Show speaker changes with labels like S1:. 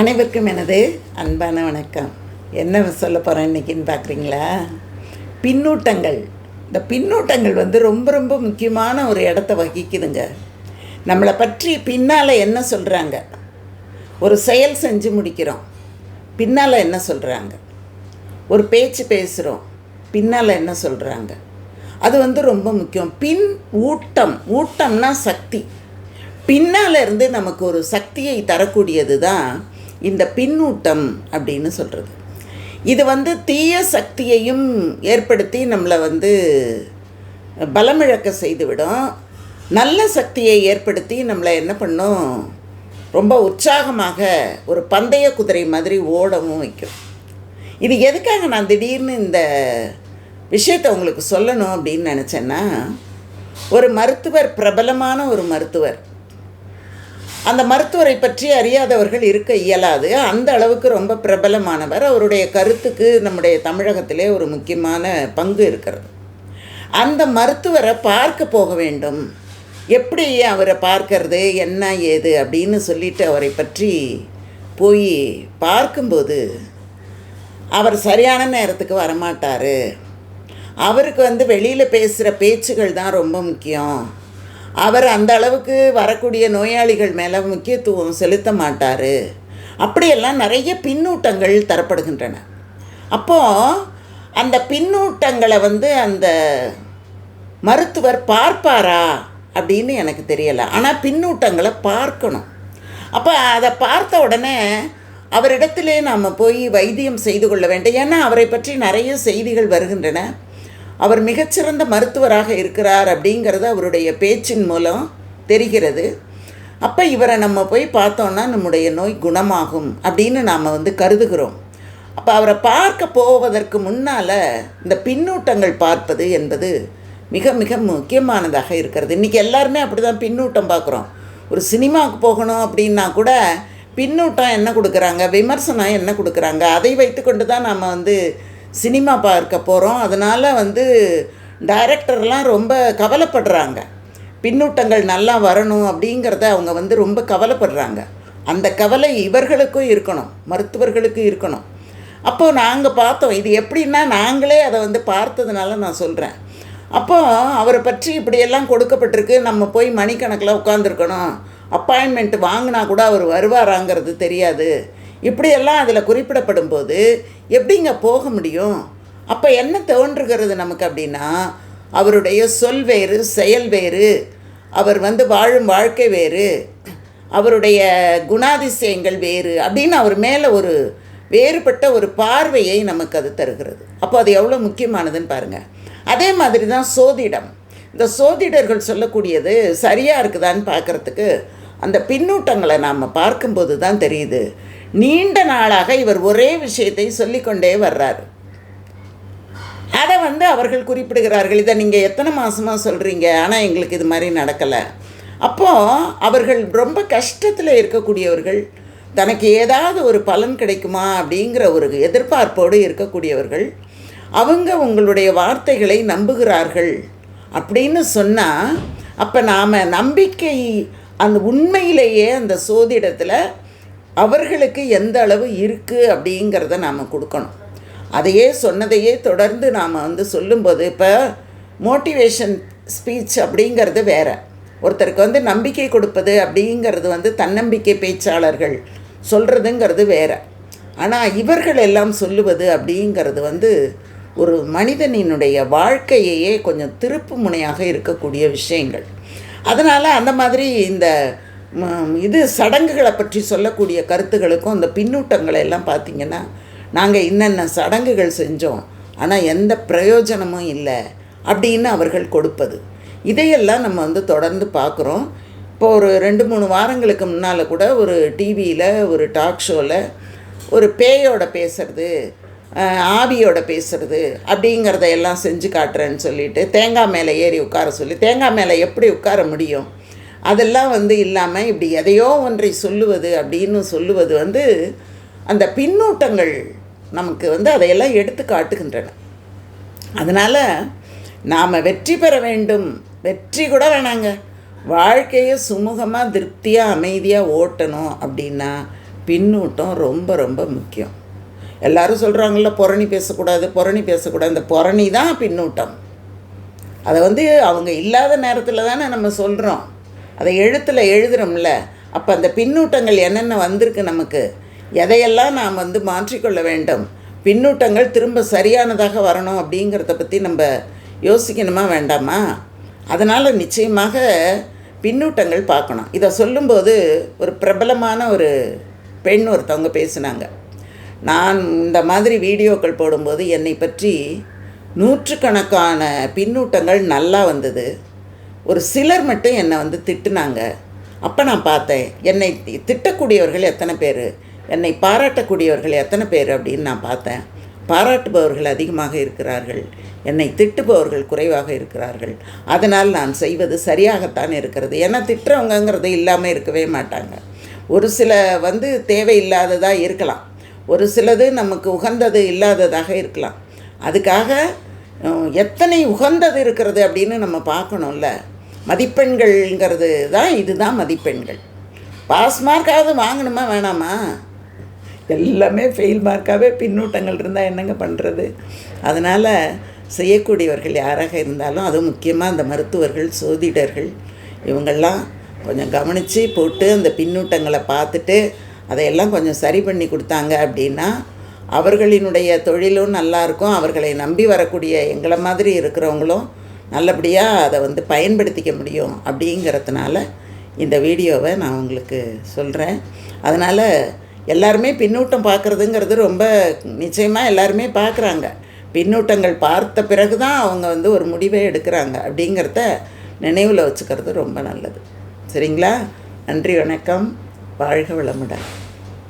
S1: அனைவருக்கும் எனது அன்பான வணக்கம். என்ன சொல்ல போகிறேன் இன்றைக்கின்னு பார்க்குறீங்களா? பின்னூட்டங்கள். இந்த பின்னூட்டங்கள் வந்து ரொம்ப ரொம்ப முக்கியமான ஒரு இடத்த வகிக்குதுங்க. நம்மளை பற்றி பின்னால் என்ன சொல்கிறாங்க ஒரு செயல் செஞ்சு முடிக்கிறோம். பின்னால் என்ன சொல்கிறாங்க ஒரு பேச்சு பேசுகிறோம் பின்னால் என்ன சொல்கிறாங்க அது வந்து ரொம்ப முக்கியம். பின் ஊட்டம். ஊட்டம்னா சக்தி. பின்னால் இருந்து நமக்கு ஒரு சக்தியை தரக்கூடியது தான் இந்த பின்னூட்டம் அப்படின்னு சொல்கிறது இது வந்து தீய சக்தியையும் ஏற்படுத்தி நம்மளை வந்து பலமிழக்க செய்துவிடும். நல்ல சக்தியை ஏற்படுத்தி நம்மளை என்ன பண்ணும்? ரொம்ப உற்சாகமாக ஒரு பந்தய குதிரை மாதிரி ஓடவும் வைக்கும். இது எதுக்காக நான் திடீர்னு இந்த விஷயத்தை உங்களுக்கு சொல்லணும் அப்படின்னு நினச்சேன்னா ஒரு மருத்துவர் பிரபலமான ஒரு மருத்துவர் அந்த மருத்துவரை பற்றி அறியாதவர்கள் இருக்க இயலாது. அந்த அளவுக்கு ரொம்ப பிரபலமானவர். அவருடைய கருத்துக்கு நம்முடைய தமிழகத்திலே ஒரு முக்கியமான பங்கு இருக்கிறது. அந்த மருத்துவரை பார்க்க போக வேண்டும். எப்படி அவரை பார்க்கறது? என்ன ஏது? அப்படின்னு சொல்லிட்டு அவரை பற்றி போய் பார்க்கும்போது அவர் சரியான நேரத்துக்கு வரமாட்டார். அவருக்கு வந்து வெளியில் பேசுகிற பேச்சுகள் தான் ரொம்ப முக்கியம். அவர் அந்த அளவுக்கு வரக்கூடிய நோயாளிகள் மேலே முக்கியத்துவம் செலுத்த மாட்டார். அப்படியெல்லாம் நிறைய பின்னூட்டங்கள் தரப்படுகின்றன. அப்போது அந்த பின்னூட்டங்களை வந்து அந்த மருத்துவர் பார்ப்பாரா அப்படின்னு எனக்கு தெரியலை. ஆனால் பின்னூட்டங்களை பார்க்கணும். அப்போ அதை பார்த்த உடனே அவரிடத்திலே நாம் போய் வைத்தியம் செய்து கொள்ள வேண்டும் ஏன்னா அவரை பற்றி நிறைய செய்திகள் வருகின்றன. அவர் மிகச்சிறந்த மருத்துவராக இருக்கிறார் அப்படிங்கிறது அவருடைய பேச்சின் மூலம் தெரிகிறது. அப்போ இவரை நம்ம போய் பார்த்தோன்னா நம்முடைய நோய் குணமாகும் அப்படின்னு நாம் வந்து கருதுகிறோம். அப்போ அவரை பார்க்க போவதற்கு முன்னால் இந்த பின்னூட்டங்கள் பார்ப்பது என்பது மிக மிக முக்கியமானதாக இருக்கிறது. இன்றைக்கி எல்லாருமே அப்படி தான் பின்னூட்டம் பார்க்குறோம். ஒரு சினிமாவுக்கு போகணும் அப்படின்னா கூட பின்னூட்டம் என்ன கொடுக்குறாங்க? விமர்சனம் என்ன கொடுக்குறாங்க? அதை வைத்துக்கொண்டு தான் நாம் வந்து சினிமா பார்க்க போகிறோம் அதனால் வந்து டைரக்டர்லாம் ரொம்ப கவலைப்படுறாங்க. பின்னூட்டங்கள் நல்லா வரணும் அப்படிங்கிறத அவங்க வந்து ரொம்ப கவலைப்படுறாங்க. அந்த கவலை இவர்களுக்கும் இருக்கணும் மருத்துவர்களுக்கும் இருக்கணும். அப்போது நாங்கள் பார்த்தோம் இது எப்படின்னா நாங்களே அதை வந்து பார்த்ததுனால நான் சொல்கிறேன் அப்போது அவரை பற்றி இப்படியெல்லாம் கொடுக்கப்பட்டிருக்கு நம்ம போய் மணிக்கணக்கில் உட்காந்துருக்கணும் அப்பாயின்மெண்ட் வாங்கினா கூட அவர் வருவாராங்கிறது தெரியாது. இப்படியெல்லாம் அதில் குறிப்பிடப்படும் போது எப்படிங்க போக முடியும்? அப்போ என்ன தோன்றுகிறது நமக்கு அப்படின்னா அவருடைய சொல் வேறு செயல் வேறு அவர் வந்து வாழும் வாழ்க்கை வேறு அவருடைய குணாதிசயங்கள் வேறு அப்படின்னு அவர் மேலே ஒரு வேறுபட்ட ஒரு பார்வையை நமக்கு அது தருகிறது. அப்போ அது எவ்வளோ முக்கியமானதுன்னு பாருங்கள் அதே மாதிரி தான் சோதிடம். இந்த சோதிடர்கள் சொல்லக்கூடியது சரியாக இருக்குதான்னு பார்க்குறதுக்கு அந்த பின்னூட்டங்களை நாம் பார்க்கும்போது தான் தெரியுது. நீண்ட நாளாக இவர் ஒரே விஷயத்தை சொல்லிக்கொண்டே வர்றார். அதை வந்து அவர்கள் குறிப்பிடுகிறார்கள் இதை நீங்கள் எத்தனை மாதமாக சொல்கிறீங்க ஆனால் எங்களுக்கு இது மாதிரி நடக்கலை. அப்போது அவர்கள் ரொம்ப கஷ்டத்தில் இருக்கக்கூடியவர்கள் தனக்கு ஏதாவது ஒரு பலன் கிடைக்குமா அப்படிங்கிற ஒரு எதிர்பார்ப்போடு இருக்கக்கூடியவர்கள் அவங்க உங்களுடைய வார்த்தைகளை நம்புகிறார்கள் அப்படின்னு சொன்னால் அப்போ நாம் நம்பிக்கை அந்த உண்மையிலேயே அந்த சோதிடத்தில் அவர்களுக்கு எந்த அளவு இருக்குது அப்படிங்கிறத நாம் கொடுக்கணும். அதையே சொன்னதையே தொடர்ந்து நாம் வந்து சொல்லும்போது இப்போ மோட்டிவேஷன் ஸ்பீச் அப்படிங்கிறது வேறு. ஒருத்தருக்கு வந்து நம்பிக்கை கொடுப்பது அப்படிங்கிறது வந்து தன்னம்பிக்கை பேச்சாளர்கள் சொல்கிறதுங்கிறது வேறு. ஆனால் இவர்கள் எல்லாம் சொல்லுவது அப்படிங்கிறது வந்து ஒரு மனிதனினுடைய வாழ்க்கையையே கொஞ்சம் திருப்பு முனையாக இருக்கக்கூடிய விஷயங்கள். அதனால் அந்த மாதிரி இந்த இது சடங்குகளை பற்றி சொல்லக்கூடிய கருத்துகளுக்கும் அந்த பின்னூட்டங்களை எல்லாம் பார்த்திங்கன்னா நாங்கள் என்னென்ன சடங்குகள் செஞ்சோம் ஆனால் எந்த பிரயோஜனமும் இல்லை அப்படின்னு அவர்கள் கொடுப்பது. இதையெல்லாம் நம்ம வந்து தொடர்ந்து பார்க்குறோம். இப்போ ஒரு ரெண்டு மூணு வாரங்களுக்கு முன்னால் கூட ஒரு டிவியில் ஒரு டாக் ஷோவில் ஒரு பேயோட பேசுறது ஆவியோட பேசுறது அப்படிங்கிறத எல்லாம் செஞ்சு காட்டுறேன்னு சொல்லிட்டு தேங்காய் மேலே ஏறி உட்கார சொல்லி தேங்காய் மேலே எப்படி உட்கார முடியும்? அதெல்லாம் வந்து இல்லாமல் இப்படி எதையோ ஒன்றை சொல்லுவது அப்படின்னு சொல்லுவது வந்து அந்த பின்னூட்டங்கள் நமக்கு வந்து அதையெல்லாம் எடுத்து காட்டுகின்றன. அதனால் நாம் வெற்றி பெற வேண்டும். வெற்றி கூட வேணாங்க. வாழ்க்கையை சுமூகமாக திருப்தியாக அமைதியாக ஓட்டணும் அப்படின்னா பின்னூட்டம் ரொம்ப ரொம்ப முக்கியம். எல்லாரும் சொல்கிறாங்கல்ல புரணி பேசக்கூடாது புரணி பேசக்கூடாது. இந்த புரணி தான் பின்னூட்டம். அதை வந்து அவங்க இல்லாத நேரத்தில் தானே நம்ம சொல்கிறோம் அதை எழுத்தில் எழுதுகிறோம்ல அப்போ அந்த பின்னூட்டங்கள் என்னென்ன வந்திருக்கு நமக்கு? எதையெல்லாம் நாம் வந்து மாற்றிக்கொள்ள வேண்டும்? பின்னூட்டங்கள் திரும்ப சரியானதாக வரணும் அப்படிங்கிறத பற்றி நம்ம யோசிக்கணுமா வேண்டாமா? அதனால் நிச்சயமாக பின்னூட்டங்கள் பார்க்கணும். இதை சொல்லும்போது ஒரு பிரபலமான ஒரு பெண் ஒருத்தவங்க பேசினாங்க. நான் இந்த மாதிரி வீடியோக்கள் போடும்போது என்னை பற்றி நூற்றுக்கணக்கான பின்னூட்டங்கள் நல்லா வந்தது. ஒரு சிலர் மட்டும் என்னை வந்து திட்டுனாங்க. அப்போ நான் பார்த்தேன் என்னை திட்டக்கூடியவர்கள் எத்தனை பேர்? என்னை பாராட்டக்கூடியவர்கள் எத்தனை பேர் அப்படின்னு நான் பார்த்தேன். பாராட்டுபவர்கள் அதிகமாக இருக்கிறார்கள். என்னை திட்டுபவர்கள் குறைவாக இருக்கிறார்கள். அதனால் நான் செய்வது சரியாகத்தான் இருக்கிறது. ஏன்னா திட்டுறவங்கங்கிறது இல்லாமல் இருக்கவே மாட்டாங்க. ஒரு சில வந்து தேவையில்லாததாக இருக்கலாம். ஒரு சிலது நமக்கு உகந்தது இல்லாததாக இருக்கலாம். அதுக்காக எத்தனை உகந்தது இருக்கிறது அப்படின்னு நம்ம பார்க்கணும்ல. மதிப்பெண்கள்ங்கிறது தான் இதுதான் மதிப்பெண்கள். பாஸ் மார்க்காவது வாங்கணுமா வேணாமா? எல்லாமே ஃபெயில் மார்க்காகவே பின்னூட்டங்கள் இருந்தால் என்னங்க பண்ணுறது அதனால் செய்யக்கூடியவர்கள் யாராக இருந்தாலும் அதுவும் முக்கியமாக அந்த மருத்துவர்கள் சோதிடர்கள் இவங்கெல்லாம் கொஞ்சம் கவனித்து போட்டு அந்த பின்னூட்டங்களை பார்த்துட்டு அதையெல்லாம் கொஞ்சம் சரி பண்ணி கொடுத்தாங்க அப்படின்னா அவர்களினுடைய தொழிலும் நல்லாயிருக்கும். அவர்களை நம்பி வரக்கூடிய எங்களை மாதிரி இருக்கிறவங்களும் நல்லபடியாக அதை வந்து பயன்படுத்திக்க முடியும் அப்படிங்கிறதுனால இந்த வீடியோவை நான் உங்களுக்கு சொல்கிறேன் அதனால் எல்லாருமே பின்னூட்டம் பார்க்குறதுங்கிறது ரொம்ப நிச்சயமாக எல்லாருமே பார்க்குறாங்க. பின்னூட்டங்கள் பார்த்த பிறகு தான் அவங்க வந்து ஒரு முடிவை எடுக்கிறாங்க அப்படிங்கிறத நினைவில் வச்சுக்கிறது ரொம்ப நல்லது. சரிங்களா? நன்றி வணக்கம். வாழ்க வளமுடன்.